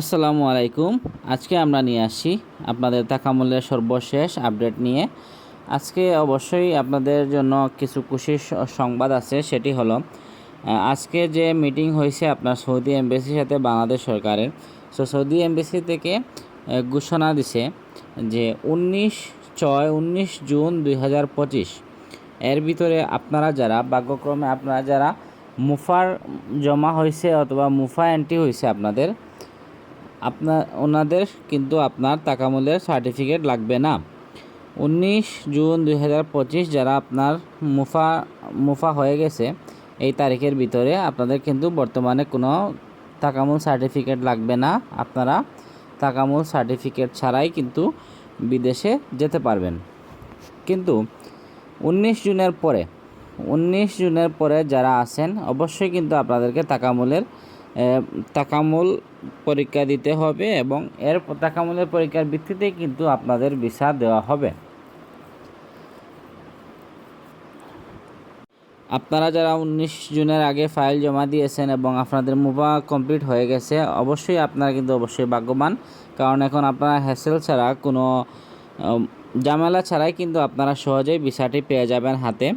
আসসালামু আলাইকুম। আজকে আমরা নিয়ে আসি আপনাদের তাকামূল্যের সর্বশেষ আপডেট নিয়ে। আজকে অবশ্যই আপনাদের জন্য কিছু খুশির সংবাদ আছে, সেটি হলো আজকে যে মিটিং হয়েছে আপনার সৌদি এমবেসির সাথে বাংলাদেশ সরকারের সো সৌদি এমবেসি থেকে ঘোষণা দিছে যে উনিশ ছয়, উনিশ জুন দুই হাজার পঁচিশ, এর ভিতরে আপনারা যারা, ভাগ্যক্রমে আপনারা যারা মুফার জমা হয়েছে অথবা মুফা এন্ট্রি হয়েছে আপনাদের আপনার, ওনাদের কিন্তু আপনার তাকামূলের সার্টিফিকেট লাগবে না। উনিশ জুন দুই হাজার পঁচিশ যারা আপনার মুফা মুফা হয়ে গেছে, এই তারিখের ভিতরে আপনাদের কিন্তু বর্তমানে কোনো তাকামূল সার্টিফিকেট লাগবে না। আপনারা তাকামূল সার্টিফিকেট ছাড়াই কিন্তু বিদেশে যেতে পারবেন। কিন্তু উনিশ জুনের পরে, উনিশ জুনের পরে যারা আছেন, অবশ্যই কিন্তু আপনাদেরকে তাকামূলের তাকামূল পরীক্ষা দিতে হবে এবং এর তাকামূলের পরীক্ষার ভিত্তিতে কিন্তু আপনাদের ভিসা দেওয়া হবে। আপনারা যারা উনিশ জুনের আগে ফাইল জমা দিয়েছেন এবং আপনাদের মুভা কমপ্লিট হয়ে গেছে, অবশ্যই আপনারা কিন্তু অবশ্যই ভাগ্যবান। কারণ এখন আপনারা হ্যাসেল ছাড়া কোনো জামেলা ছাড়াই কিন্তু আপনারা সহজেই ভিসাটি পেয়ে যাবেন হাতে।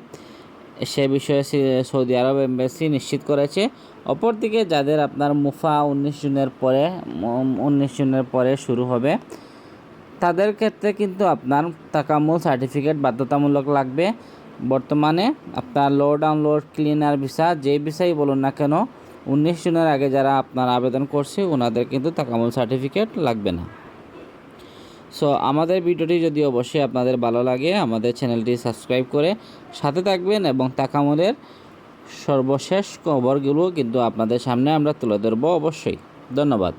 সে বিষয়ে সৌদি আরব এম্বাসি নিশ্চিত করেছে। অপরদিকে যাদের আপনার মুফা উনিশ জুনের পরে উনিশ জুনের পরে শুরু হবে, তাদের ক্ষেত্রে কিন্তু আপনার তাকামূল সার্টিফিকেট বাধ্যতামূলক লাগবে। বর্তমানে আপনার লো ডাউনলোড ক্লিনার ভিসা যেই ভিসাই বলুন না কেন, উনিশ জুনের আগে যারা আপনার আবেদন করছে ওনাদের কিন্তু তাকামূল সার্টিফিকেট লাগবে না। সো আমাদের ভিডিওটি যদি অবশ্যই আপনাদের ভালো লাগে, আমাদের চ্যানেলটি সাবস্ক্রাইব করে সাথে থাকবেন এবং তাকামলের সর্বশেষ খবরগুলো কিন্তু আপনাদের সামনে আমরা তুলে ধরবো অবশ্যই। ধন্যবাদ।